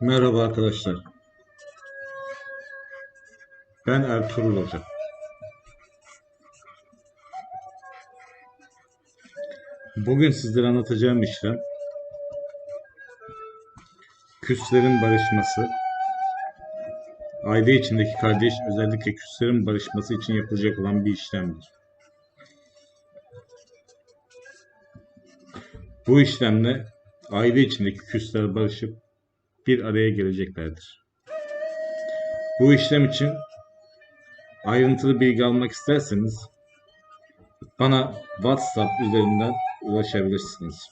Merhaba arkadaşlar. Ben Ertuğrul Hoca. Bugün sizlere anlatacağım işlem küslerin barışması, aile içindeki kardeş özellikle küslerin barışması için yapılacak olan bir işlemdir. Bu işlemle aile içindeki küsler barışıp bir araya geleceklerdir. Bu işlem için ayrıntılı bilgi almak isterseniz bana WhatsApp üzerinden ulaşabilirsiniz.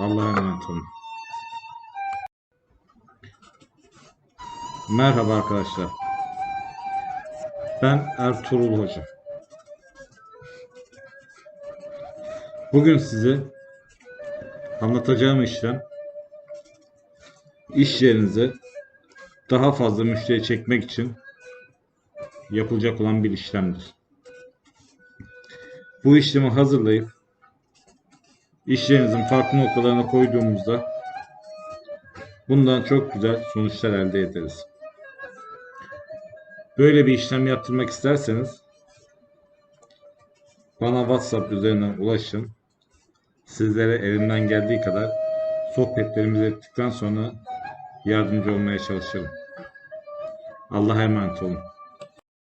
Allah'a emanet olun. Merhaba arkadaşlar. Ben Ertuğrul Hoca. Bugün size Anlatacağım işlem iş yerinize daha fazla müşteri çekmek için yapılacak olan bir işlemdir. Bu işlemi hazırlayıp iş yerinizin farklı noktalarına koyduğumuzda bundan çok güzel sonuçlar elde ederiz. Böyle bir işlem yaptırmak isterseniz bana WhatsApp üzerinden ulaşın sizlere elimden geldiği kadar sohbetlerimizi ettikten sonra yardımcı olmaya çalışırım. Allah'a emanet olun.